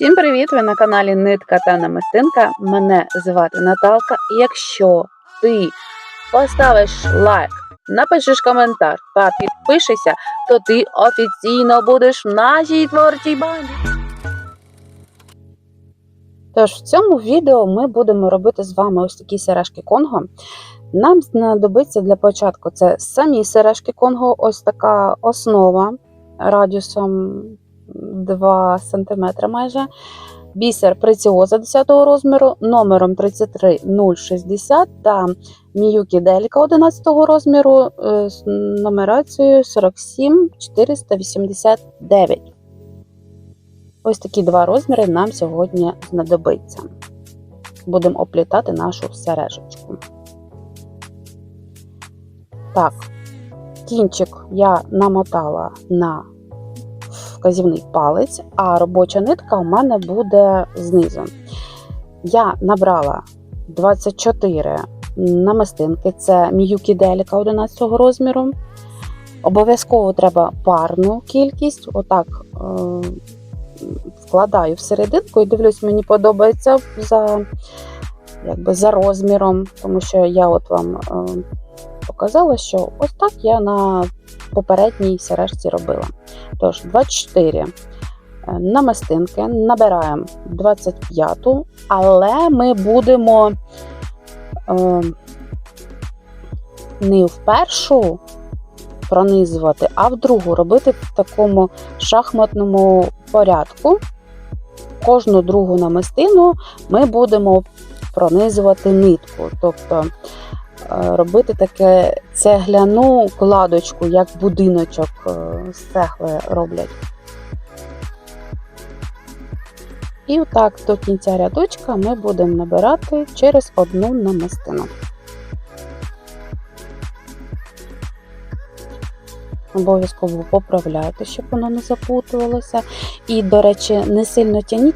Всім привіт! Ви на каналі Нитка та Намистинка. Мене звати Наталка. Якщо ти поставиш лайк, напишеш коментар та підпишешся, то ти офіційно будеш в нашій творчій банді. Тож в цьому відео ми будемо робити з вами ось такі сережки Конго. Нам знадобиться для початку це самі сережки Конго, ось така основа радіусом 2 см майже. Бісер преціоза 10 розміру, номером 33060 та Міюкі Делька 11 розміру е, з нумерацією 47489. Ось такі два розміри нам сьогодні знадобиться. Будемо оплітати нашу сережечку. Так, кінчик я намотала на вказівний палець, а робоча нитка у мене буде знизу. Я набрала 24 намистинки, це Міюкі Деліка 11 розміру. Обов'язково треба парну кількість. Отак е, вкладаю всерединку і дивлюсь, мені подобається за якби, за розміром, тому що я от вам е, показала, що ось так я на попередній сережці робила. Тож, 24 намистинки, набираємо 25-ту, але ми будемо е, не в першу пронизувати, а в другу робити в такому шахматному порядку. Кожну другу намистину ми будемо пронизувати нитку. Тобто е, робити таке цегляну кладочку, як будиночок е, з цегли роблять. І отак до кінця рядочка ми будемо набирати через одну намистину. Обов'язково поправляйте, щоб воно не запутувалося. І, до речі, не сильно тяніть,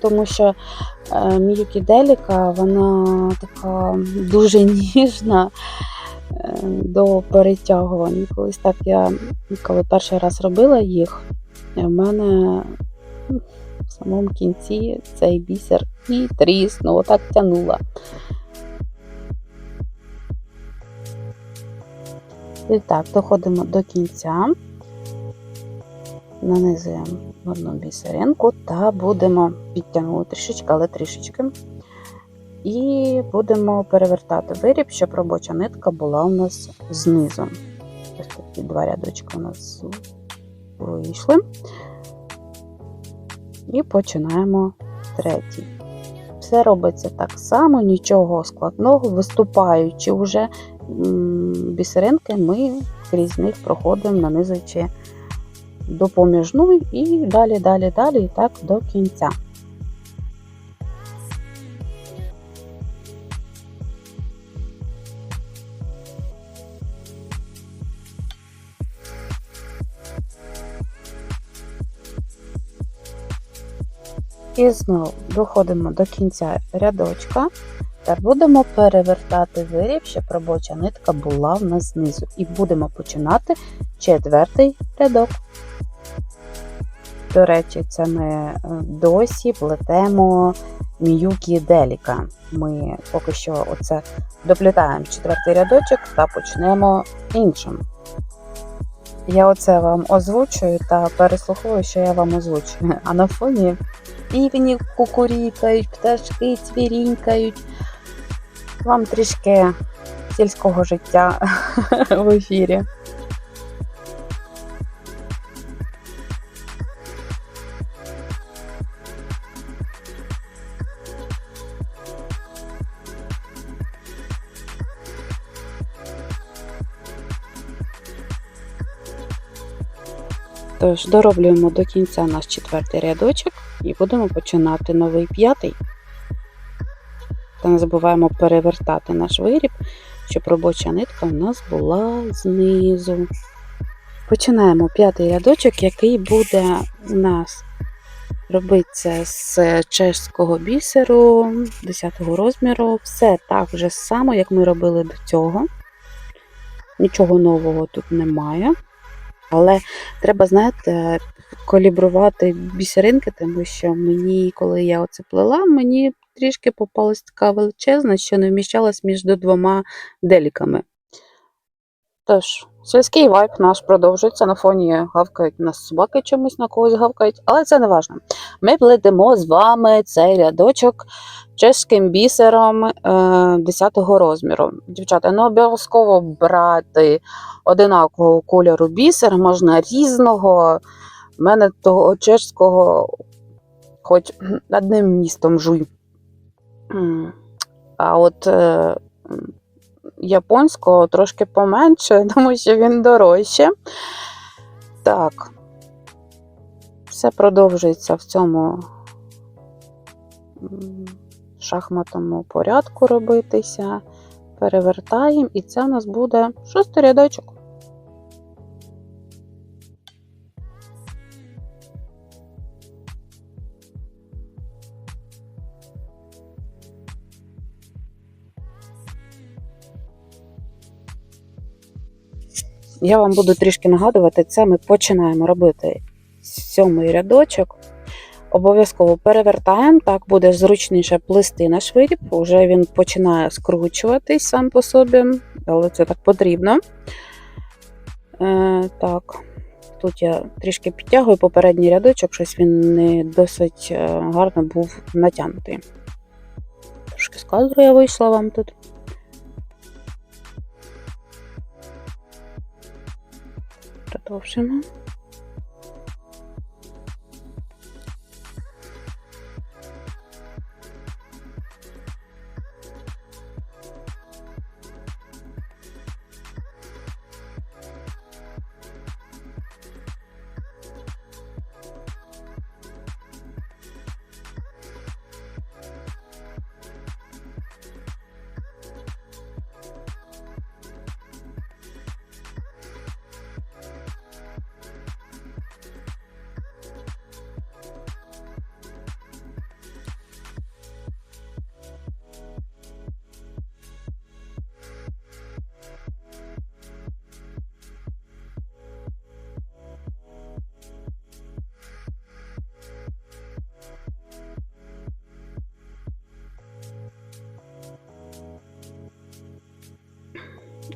тому що е, Міюкі Деліка, вона така дуже ніжна е, до перетягування. Колись так я, коли перший раз робила їх, в мене в самому кінці цей бісер і тріснув, отак тянула. І так, доходимо до кінця, нанизуємо одну бісеринку та будемо підтягувати трішечки, але трішечки. І будемо перевертати виріб, щоб робоча нитка була у нас знизу. Ось такі два рядочки у нас вийшли. І починаємо третій. Все робиться так само, нічого складного, виступаючи вже бісеринки, ми крізь них проходимо, нанизуючи допоміжну і далі, далі, далі, і так до кінця. І знову доходимо до кінця рядочка. Тепер будемо перевертати виріб, щоб робоча нитка була в нас знизу. І будемо починати четвертий рядок. До речі, це ми е, досі плетемо міюкі деліка. Ми поки що оце доплітаємо четвертий рядочок та почнемо іншим. Я оце вам озвучую та переслуховую, що я вам озвучую. А на фоні півні кукурікають, пташки цвірінькають. Вам трішки сільського життя в ефірі. Тож, дороблюємо до кінця наш четвертий рядочок і будемо починати новий п'ятий. Та не забуваємо перевертати наш виріб, щоб робоча нитка у нас була знизу. Починаємо п'ятий рядочок, який буде у нас робиться з чеського бісеру 10 розміру. Все так же само, як ми робили до цього. Нічого нового тут немає. Але треба, знаєте, калібрувати бісеринки, тому що мені, коли я оце плела, мені трішки попалась така величезна, що не вміщалась між двома деліками. Тож, сільський вайб наш продовжується. На фоні гавкають нас собаки чомусь на когось гавкають, але це не важно. Ми плетемо з вами цей рядочок чеським бісером е, 10-го розміру. Дівчата, не обов'язково брати одинакового кольору бісер, можна різного. У мене того чеського хоч одним містом жуй. А от е, японського трошки поменше, тому що він дорожче. Так. Все продовжується в цьому шахматному порядку робитися. Перевертаємо, і це у нас буде шостий рядочок. Я вам буду трішки нагадувати, це ми починаємо робити сьомий рядочок. Обов'язково перевертаємо, так буде зручніше плести наш виріб. Уже він починає скручуватись сам по собі, але це так потрібно. Е, так, тут я трішки підтягую попередній рядочок, щось він не досить е, гарно був натягнутий. Трошки з я вийшла вам тут. Продовжимо.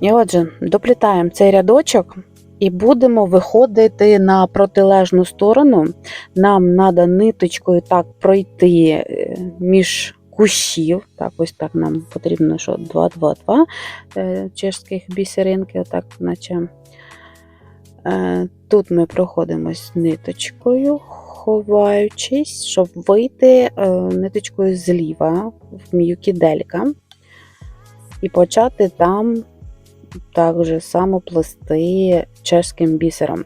І отже, доплітаємо цей рядочок і будемо виходити на протилежну сторону. Нам треба ниточкою так пройти е, між кущів. Так, ось так нам потрібно, що 2-2-2 е, чешських бісеринки, отак, наче. Е, Тут ми проходимось ниточкою, ховаючись, щоб вийти ниточкою зліва в м'юкі делька і почати там так же само плести чеським бісером.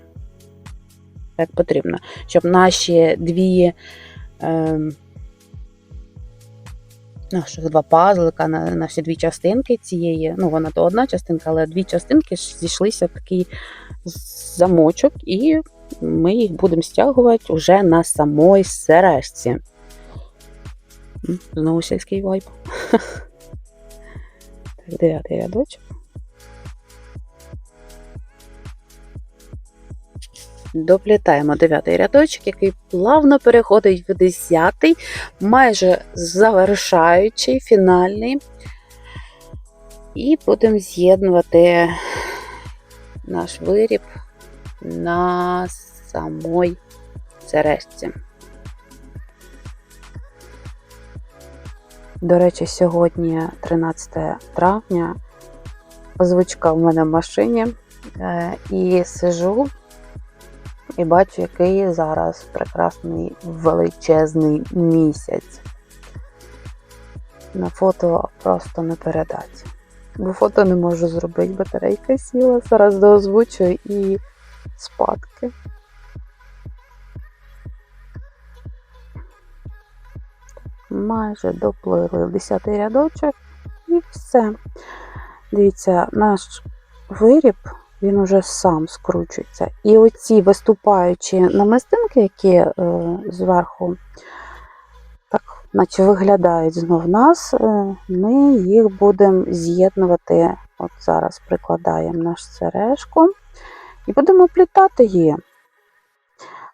Як потрібно, щоб наші дві. Е, наших два пазлика, на- наші дві частинки цієї. Ну, вона то одна частинка, але дві частинки зійшлися в такий замочок, і ми їх будемо стягувати уже на самої сережці. Знову сільський вайб. Так, дев'ятий рядочок. Доплітаємо дев'ятий рядочок, який плавно переходить в десятий, майже завершаючий, фінальний. І будемо з'єднувати наш виріб на самой сережці. До речі, сьогодні 13 травня. Озвучка в мене в машині. е, І сижу і бачу, який зараз прекрасний величезний місяць. На фото просто не передати. Бо фото не можу зробити, батарейка сіла. Зараз доозвучую і спадки. Майже доплили в 10 рядочок і все. Дивіться, наш виріб він уже сам скручується. І оці виступаючі намистинки, які е, зверху так, наче виглядають знов нас, е, ми їх будемо з'єднувати. От зараз прикладаємо наш сережку і будемо плітати її.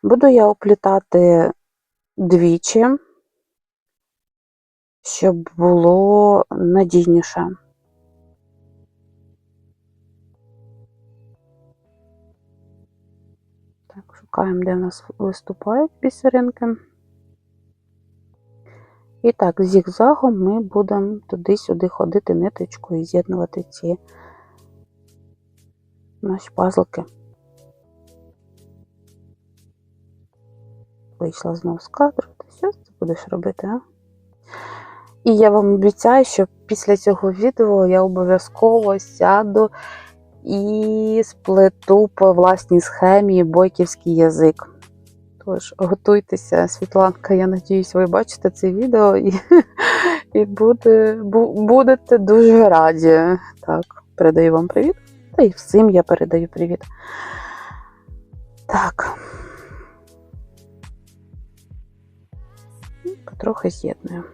Буду я оплітати двічі, щоб було надійніше. Шукаємо, де в нас виступають бісеринки. І так, зігзагом ми будемо туди-сюди ходити ниточкою і з'єднувати ці наші пазлики. Вийшла знов з кадру. Ти що ти будеш робити, а? І я вам обіцяю, що після цього відео я обов'язково сяду і сплету по власній схемі бойківський язик. Тож, готуйтеся, Світланка, я надіюсь, ви бачите це відео і, і буде, бу, будете дуже раді. Так, передаю вам привіт. Та й всім я передаю привіт. Так. Потрохи з'єдную.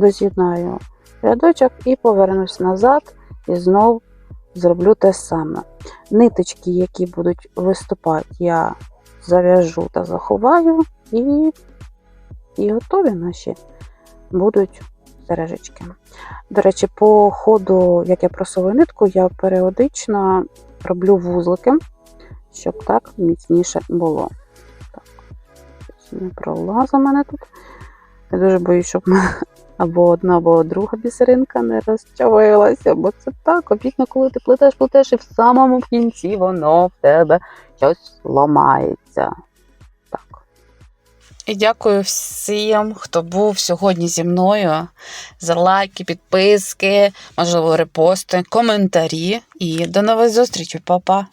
Доз'єднаю рядочок і повернусь назад і знов зроблю те саме. Ниточки, які будуть виступати, я зав'яжу та заховаю, і, і готові наші будуть сережечки. До речі, по ходу, як я просовую нитку, я періодично роблю вузлики, щоб так міцніше було. Так, не пролаза мене тут. Я дуже боюсь, щоб або одна, або друга бісеринка не розчавилася, бо це так обітно, коли ти плетеш, плетеш, і в самому кінці воно в тебе щось ламається. Так. І дякую всім, хто був сьогодні зі мною за лайки, підписки, можливо, репости, коментарі. І до нових зустрічей, Па-па!